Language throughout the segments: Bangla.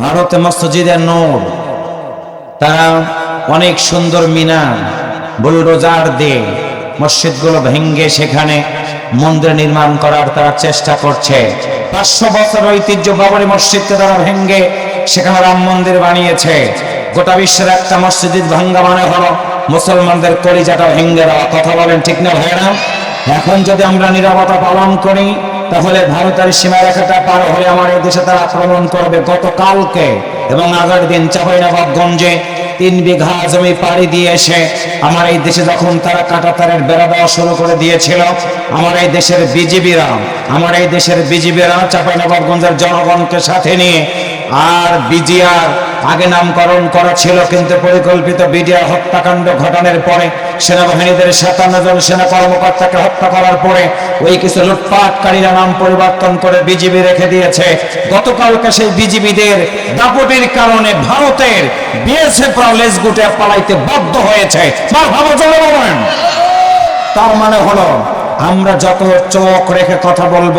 ভারতে মসজিদের নোর তারা অনেক সুন্দর মিনার বুলডোজার দিয়ে মসজিদগুলো ভেঙ্গে সেখানে মন্দির নির্মাণ করার তারা চেষ্টা করছে। পাঁচশো বছর ঐতিহ্য বাবরি মসজিদকে তারা ভেঙ্গে সেখানে রাম মন্দির বানিয়েছে। গোটা বিশ্বের একটা মসজিদ ভাঙ্গা মানে হলো মুসলমানদের কলিজাটা ভেঙ্গে দেওয়া। কথা বলেন ঠিক না ভাই না এখন যদি আমরা নিরাপত্তা পালন করি তাহলে ভারতের সীমারেখাটা পার হয়ে আমার এই দেশে তারা আক্রমণ করবে গতকালকে এবং আগের দিন চাপাইনবাবগঞ্জে তিন বিঘা জমি পাড়ি দিয়ে এসে আমার এই দেশে যখন তারা কাটাতারের বেড়া দেওয়া শুরু করে দিয়েছিল, আমার এই দেশের বিজিবিরা, আমার এই দেশের বিজিবিরা চাপাইনবাবগঞ্জের জনগণকে সাথে নিয়ে আর বিজিআর আগে নামকরণ করা ছিল, কিন্তু পরিকল্পিত বিডিআর হত্যাকাণ্ড ঘটানোর পরে সেনাবাহিনীদের সাতান্ন জন সেনা কর্মকর্তাকে হত্যা করার পরে ওই কিছু লুটপাটকারীরা নাম পরিবর্তন করে বিজিবি রেখে দিয়েছে। গতকালকে সেই বিজিবিদের দাপটের কারণে ভারতের বিএসএফ লেজ গুটে পালাইতে বাধ্য হয়েছে। তার তার মানে হলো, আমরা যত চোখ রেখে কথা বলব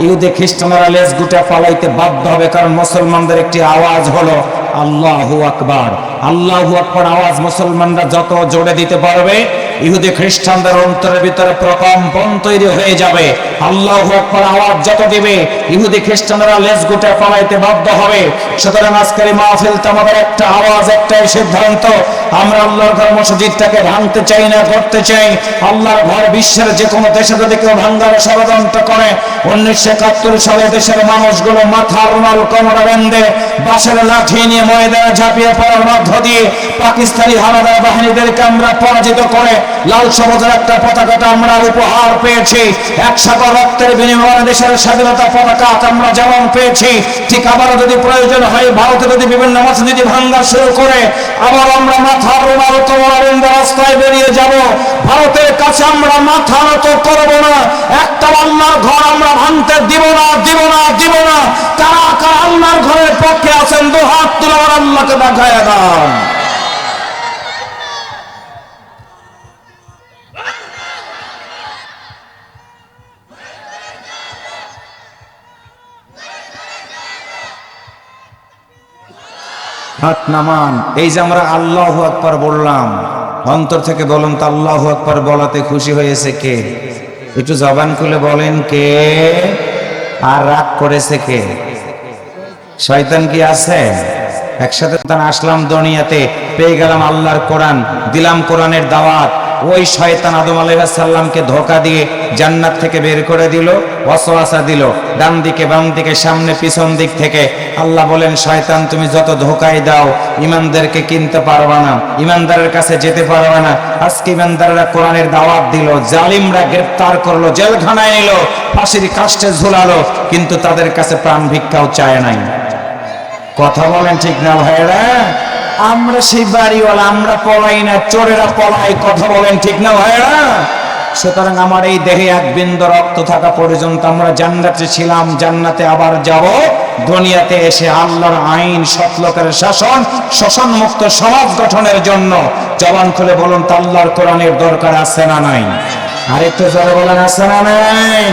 ইহুদি খ্রিস্টানরা লেজ গুটে পালাইতে বাধ্য হবে কারণ মুসলমানদের একটি আওয়াজ হলো, আল্লাহু আকবার। আল্লাহু আকবার আওয়াজ মুসলমানরা যত জোরে দিতে পারবে ইহুদি খ্রিস্টানদের অন্তরের ভিতরে প্রকম্পন তৈরি হয়ে যাবে। আল্লাহ আকবার আওয়াজ যত দিবে, ইহুদি খ্রিস্টানরা লেজ গুটে পালাইতে বাধ্য হবে। সুতরাং আজকের এই মাহফিলটা আমাদের একটা আওয়াজ, একটাই সিদ্ধান্ত। আমরা আল্লাহর ঘর মসজিদটাকে ভাঙতে চাই না করতে চাই। আল্লাহর ঘর বিশ্বের যে কোনো দেশে যদি কেউ ভাঙ্গার ষড়যন্ত্র করে, উনিশশো একাত্তর সালে দেশের মানুষগুলো মাথার নল কোমরে বেঁধে বাসের লাঠি নিয়ে ময়দানে ঝাঁপিয়ে পড়ার মধ্য দিয়ে পাকিস্তানি হানাদার বাহিনীদেরকে আমরা পরাজিত করে লাল সবুজের একটা পতাকাটা আমরা উপহার পেয়েছি। এক সাগর রক্তের বিনিময়ে দেশের স্বাধীনতা পতাকা আমরা যেমন পেয়েছি। ঠিক আবারও যদি প্রয়োজন হয়, ভারতে যদি বিভিন্ন মসজিদ ভাঙ্গা শুরু করে, আবার আমরা মাথার রুমাল কোমরাবৃন্দ রাস্তায় বেরিয়ে যাব। ভারতের কাছে আমরা মাথা নত করব না। একটা আল্লাহর ঘর আমরা ভাঙতে দিব না দিব না দিব না। কারা কারা আল্লাহর ঘরের পক্ষে আছেন, দু হাত তুলে আল্লাহকে দেখায় দান হাত নামান। এই যে আমরা আল্লাহ আকবার বললাম, অন্তর থেকে বলুন তো আল্লাহ আকবার বলাতে খুশি হয়েছে কে? একটু জবান খুলে বলেন কে? আর রাগ করেছে কে? শয়তান কি আছে? একসাথে আসলাম দুনিয়াতে, পেয়ে গেলাম আল্লাহর কোরআন, দিলাম কোরআনের দাওয়াত ওই শয়তান আদম আলাইসাল্লামকে ধোকা দিয়ে জান্নাত থেকে বের করে দিল, ওয়াসওয়াসা দিল, ডান দিকে বাম দিকে সামনে পিছন দিক থেকে। আল্লাহ বলেন, শয়তান, তুমি যত ধোকাই দাও, ইমানদারকে কিনতে পারবে না, ইমানদারের কাছে যেতে পারবে না। আজকে ইমানদাররা কোরআনের দাওয়াত দিল, জালিমরা গ্রেফতার করল, জেলখানায় নিল, ফাঁসির কাষ্টে ঝুলালো, কিন্তু তাদের কাছে প্রাণ ভিক্ষাও চায় নাই। কথা বলেন ঠিক না ভাইরা আমরা সেই বাড়িওয়ালা, আমরা পলাই না, চোরেরা পলাই কথা বলেন ঠিক না ভাইরা সুতরাং আমার এই দেহে এক বিন্দু রক্ত থাকা পর্যন্ত আমরা জান্নাতে ছিলাম, জান্নাতে আবার যাব। দুনিয়াতে এসে আল্লাহর আইন, সৎলোকের শাসন শোষণ মুক্ত সমাজ গঠনের জন্য জবান খুলে বলুন, তো আল্লাহর কোরআনের দরকার আছে না নাই? আরেকটু জোরে বলেন, আছে না নাই?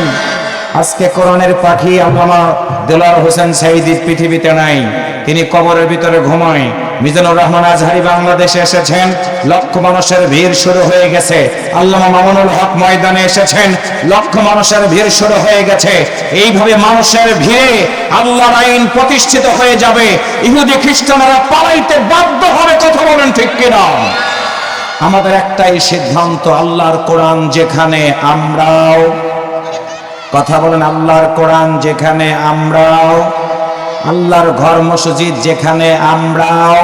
আজকে কোরআনের পাখি, আল্লামা দেলার হোসেন সাইদি পৃথিবীতে নাই। তিনি কবরের ভিতরে ঘুমায়। মিজানুর রহমান আজহারি বাংলাদেশে এসেছেন। লক্ষ মানুষের ভিড় শুরু হয়ে গেছে। আল্লামা মামুনুল হক ময়দানে এসেছেন। লক্ষ মানুষের ভিড় শুরু হয়ে গেছে। এইভাবে মানুষের ভিড়ে আল্লাহর আইন প্রতিষ্ঠিত হয়ে যাবে। ইহুদি খ্রিস্টানরা পালাইতে বাধ্য হবে, কথা বলেন ঠিক কিনা? আমাদের একটাই সিদ্ধান্ত, আল্লাহর কোরআন যেখানে আমরাও কথা বলেন, আল্লাহর কোরআন যেখানে আমরাও, আল্লাহর ঘর মসজিদ যেখানে আমরাও,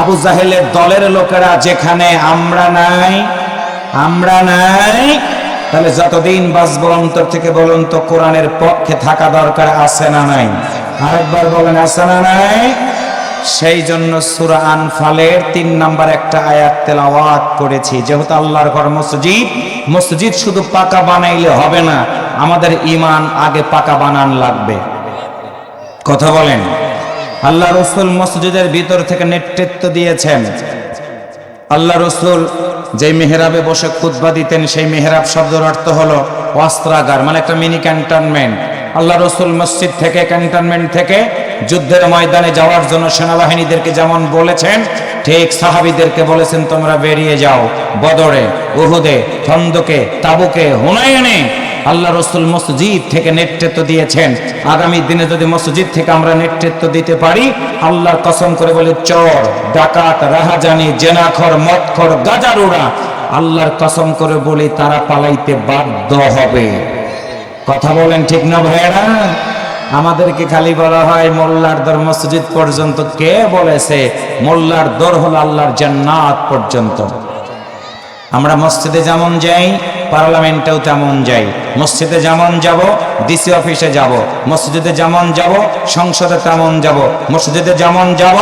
আবু জাহেলের দলের লোকেরা যেখানে আমরা নাই আমরা নাই, তাহলে যতদিন বাঁচবো অন্তর থেকে বলুন তো কোরআনের পক্ষে থাকা দরকার আছে না নাই? আরেকবার বলেন, আছে না নাই? সেই জন্য সুরা আনফালের তিন নাম্বার একটা আয়াত তেলাওয়াত করেছি। যেহেতু আল্লাহর ঘর মসজিদ মসজিদ শুধু পাকা বানাইলে হবে না আমাদের ইমান আগে পাকা বানান লাগবে। কথা বলেন। আল্লাহ রসুল মসজিদের ভিতর থেকে নেতৃত্ব দিয়েছেন। আল্লাহ রসুল যে মেহরাবে বসে খুতবা দিতেন, সেই মেহরাব শব্দের অর্থ হলো অস্ত্রাগার মানে একটা মিনি ক্যান্টনমেন্ট। আল্লাহ রসুল মসজিদ থেকে, ক্যান্টনমেন্ট থেকে যুদ্ধের ময়দানে যাওয়ার জন্য সেনাবাহিনীদেরকে যেমন বলেছেন, ঠিক সাহাবিদেরকে বলেছেন, তোমরা বেরিয়ে যাও বদরে, উহুদে, খন্দকে, তাবুকে, হুনায়নে আল্লাহ রসুল মসজিদ থেকে নেতৃত্ব দিয়েছেন। আগামী দিনে যদি মসজিদ থেকে আমরা নেতৃত্ব দিতে পারি আল্লাহর কসম করে বলে, চর, ডাকাত, রাহাজানি, জেনাখর, মদখর গাজারুরা আল্লাহর কসম করে বলি তারা পালাইতে বাধ্য হবে। কথা বলেন ঠিক না ভাইয়েরা? আমাদেরকে খালি বলা হয়, মোল্লার দর মসজিদ পর্যন্ত কে বলেছে? মোল্লার দর হল আল্লাহর জান্নাত পর্যন্ত। আমরা মসজিদে যেমন যাই, পার্লামেন্টেও তেমন যাই। মসজিদে যেমন যাব, ডিসি অফিসে যাব, মসজিদে যেমন যাব, সংসদে তেমন যাব, মসজিদে যেমন যাব,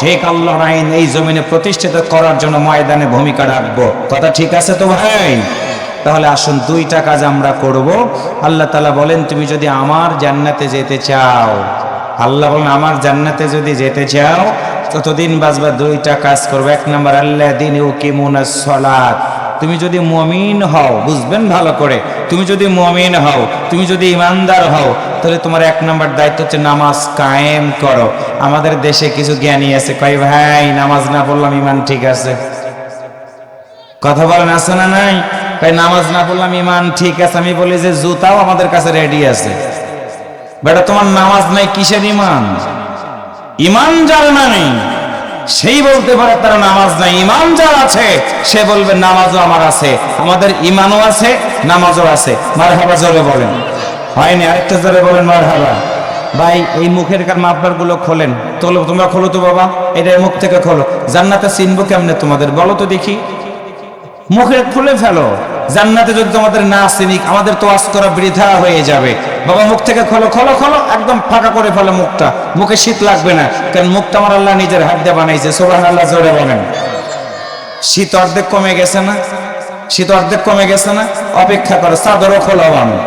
ঠিক আল্লাহর আইন এই জমিনে প্রতিষ্ঠিত করার জন্য ময়দানে ভূমিকা রাখব। কথা ঠিক আছে তো ভাই? তাহলে আসুন, দুইটা কাজ আমরা করব। আল্লাহ তালা বলেন, তুমি যদি আমার জান্নাতে যেতে চাও, আল্লাহ বলেন, আমার জান্নাতে যদি যেতে চাও, ততদিন বাজবা দুইটা কাজ করব। এক নম্বর আল্লাহ দিন ও কি সলাৎ তুমি যদি মমিন হও, বুঝবেন ভালো করে, তুমি যদি মমিন হও, তুমি যদি ইমানদার হও, তাহলে তোমার এক নম্বর দায়িত্ব হচ্ছে নামাজ কায়েম করো। আমাদের দেশে কিছু জ্ঞানী আছে, কয়, ভাই, নামাজ না পড়লাম ইমান ঠিক আছে। কথা বলেন, আছে না নাই? তাই নামাজ না পড়লাম ইমান ঠিক আছে। আমি বলি যে, জুতাও আমাদের কাছে রেডি আছে। বেটা, তোমার নামাজ নাই, কিসের ইমান ইমান যার না নেই। সেই বলতে পারে তার নামাজ নাই। ইমান যার আছে, সে বলবে, নামাজও আমার আছে, আমাদের ইমানও আছে, নামাজও আছে। মার হাবা জোরে বলেন। হয়নি, আরেকটা জোরে বলেন মার হাবা ভাই, এই মুখের কার মাপবারগুলো খোলেন? তোলো, তোমরা খোলো তো বাবা এটা মুখ থেকে খোলো। জান্নাতে চিনবো কেমনে তোমাদের? বলো তো দেখি। মুখে খুলে ফেলো। জান্নাতে যদি তোমাদের না আসেনি আমাদের তো আস করা বৃথা হয়ে যাবে। বাবা মুখ থেকে খোলো, খলো খলো, একদম ফাঁকা করে ফেলো মুখটা। মুখে শীত লাগবে না, কারণ মুখটা আমার আল্লাহ নিজের হাত দিয়ে বানাইছে। সোহান আল্লাহ জোরে বলেন। শীত অর্ধেক কমে গেছে না? শীত অর্ধেক কমে গেছে না? অপেক্ষা করো, চাদরও খোলো আমি